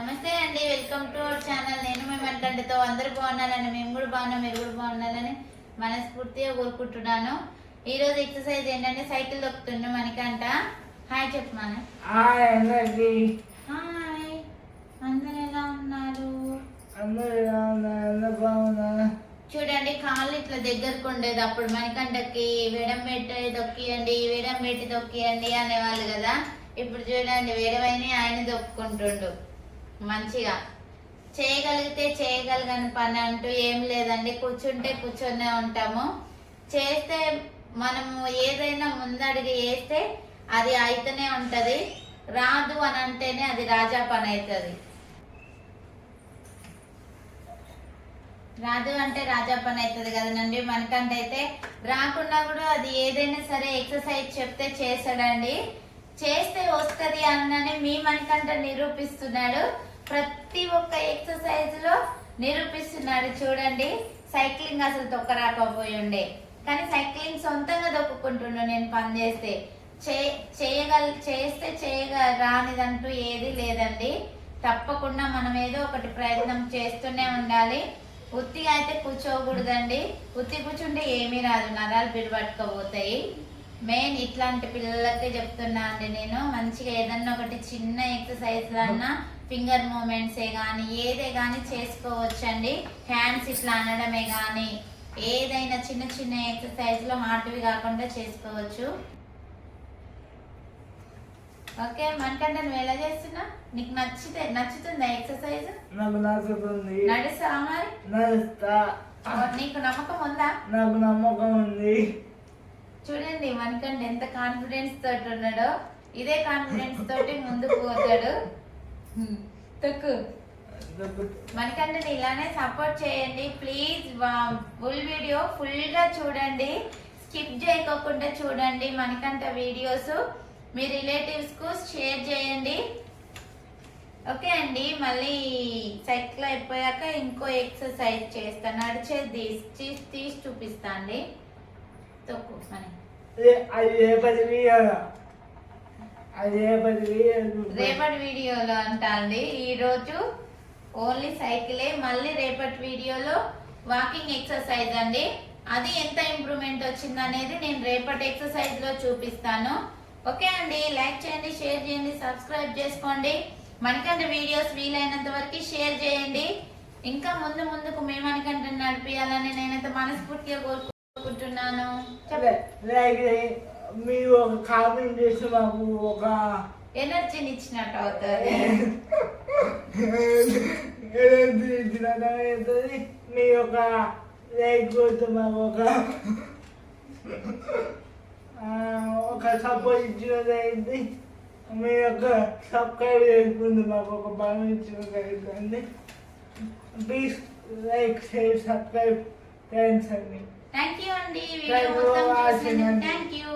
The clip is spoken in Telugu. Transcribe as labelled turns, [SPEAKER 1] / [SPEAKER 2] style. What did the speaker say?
[SPEAKER 1] నమస్తే అండి వెల్కమ్ టు అవర్ ఛానల్ నేను మేము అంటే అందరు బాగున్నారని మేము కూడా బాగున్నాం మీరు కూడా బాగున్నారని మనస్ఫూర్తిగా కోరుకుంటున్నాను. ఈరోజు ఎక్సర్సైజ్ ఏంటంటే సైకిల్ దొక్కుతుండే మనకంట హాయ్ చెప్పమాను
[SPEAKER 2] హాయ్
[SPEAKER 1] హాయ్ అందరు ఎలా ఉన్నారు?
[SPEAKER 2] అందరు ఎలా ఉన్నారు?
[SPEAKER 1] చూడండి కాళ్ళు ఇట్లా దగ్గరకు ఉండేది. అప్పుడు మణికంటకి వేడం పెట్టి దొక్కియండి వేడం పెట్టి దొక్కియండి అనేవాళ్ళు కదా. ఇప్పుడు చూడండి వేరేవైనా ఆయన దొక్కుంటుండు మంచిగా. చేయగలిగితే చేయగలిగని పని అంటూ ఏం లేదండి. కూర్చుంటే కూర్చొనే ఉంటాము. చేస్తే మనము ఏదైనా ముందడిగి వేస్తే అది అయితేనే ఉంటుంది. రాదు అని అంటేనే అది రాజా పని అవుతుంది రాజు అంటే రాజా పని అవుతుంది కదండి. మనకంటే అయితే రాకుండా కూడా అది ఏదైనా సరే ఎక్సర్సైజ్ చెప్తే చేస్తాడండి. చేస్తే వస్తుంది అన్నని మీ మనకంట నిరూపిస్తున్నాడు. ప్రతి ఒక్క ఎక్సర్సైజ్లో నిరూపిస్తున్నాడు చూడండి. సైక్లింగ్ అసలు తొక్కరాకపోయి ఉండే కానీ సైక్లింగ్ సొంతంగా దొక్కుకుంటుండు నేను పని చేస్తే. చే చేయగల చేస్తే చేయగ రానిదంటూ ఏది లేదండి. తప్పకుండా మనం ఏదో ఒకటి ప్రయత్నం చేస్తూనే ఉండాలి. ఉత్తిగా అయితే కూర్చోకూడదండి. ఉత్తి కూర్చుంటే ఏమీ రాదు. నరాలు బిరుపట్టుకోపోతాయి మెయిన్ ఇట్లాంటి పిల్లలకే చెప్తున్నా అండి నేను. మంచిగా ఏదన్నా ఒకటి చిన్న ఎక్సర్సైజ్ అన్నా ఫింగర్ మూమెంట్సే కానీ ఏదే కానీ చేసుకోవచ్చండి. హ్యాండ్స్ ఇట్లా అనడమే కానీ ఏదైనా చిన్న చిన్న ఎక్సర్సైజ్లో హార్ట్వి కాకుండా చేసుకోవచ్చు. ఓకే మనకంటే నువ్వు ఎలా చేస్తున్నా? నీకు నచ్చితే నచ్చుతుందా ఎక్సర్సైజ్?
[SPEAKER 2] నాకు నచ్చుతుంది.
[SPEAKER 1] నడుస్తావా మరి?
[SPEAKER 2] నడుస్తా.
[SPEAKER 1] నీకు నమ్మకం ఉందా?
[SPEAKER 2] నాకు నమ్మకం ఉంది.
[SPEAKER 1] చూడండి మనకంటే ఎంత కాన్ఫిడెన్స్ తోటి ఉన్నాడో. ఇదే కాన్ఫిడెన్స్ తోటి ముందుకు పోతాడు. తక్కువ మనకంటే ఇలానే సపోర్ట్ చేయండి. ప్లీజ్ ఫుల్ వీడియో ఫుల్గా చూడండి. స్కిప్ చేయకోకుండా చూడండి మనకంట వీడియోస్ మీ రిలేటివ్స్కు షేర్ చేయండి. ఓకే అండి. మళ్ళీ సైకిల్ అయిపోయాక ఇంకో ఎక్సర్సైజ్ చేస్తాను నడిచేది తీసి తీసి తీసి చూపిస్తా అండి. తొక్కు అని
[SPEAKER 2] ఏ- అది రేపటి
[SPEAKER 1] వీడియోలో అంటా అండి ఈ రోజు ఓన్లీ సైకిలే మళ్ళీ రేపటి వీడియోలో వాకింగ్ ఎక్సర్సైజ్ అండి. అది ఎంత ఇంప్రూవ్మెంట్ వచ్చింది అనేది నేను రేపటి ఎక్సర్సైజ్లో చూపిస్తాను. ఓకే అండి లైక్ చేయండి షేర్ చేయండి సబ్స్క్రైబ్ చేసుకోండి. మనకంటే వీడియోస్ వీలైనంత వరకు షేర్ చేయండి. ఇంకా ముందు ముందుకు మేము మనకంటే నడిపించాలని నేనైతే మనస్ఫూర్తిగా కోరుకుంటున్నాను. చెప్పండి
[SPEAKER 2] మీరు ఒక కామెంట్ చేసి మాకు ఒక
[SPEAKER 1] ఎనర్జీని ఇచ్చినట్టు అవుతుంది.
[SPEAKER 2] ఏదైతే ఇచ్చినట్టు మీ యొక్క లైక్ కొడితే మాకు ఒక ఒక సపోర్ట్ ఇచ్చినది అయింది. మీ యొక్క సబ్స్క్రైబ్ చేసుకుంటే మాకు ఒక బలం ఇచ్చినది అవుతుంది. Please like share subscribe thanks అండి
[SPEAKER 1] థ్యాంక్ యూ అండి
[SPEAKER 2] Thank
[SPEAKER 1] వీడియో
[SPEAKER 2] you
[SPEAKER 1] మొత్తం
[SPEAKER 2] for watching
[SPEAKER 1] చూసినందుకు
[SPEAKER 2] అండి.
[SPEAKER 1] Thank you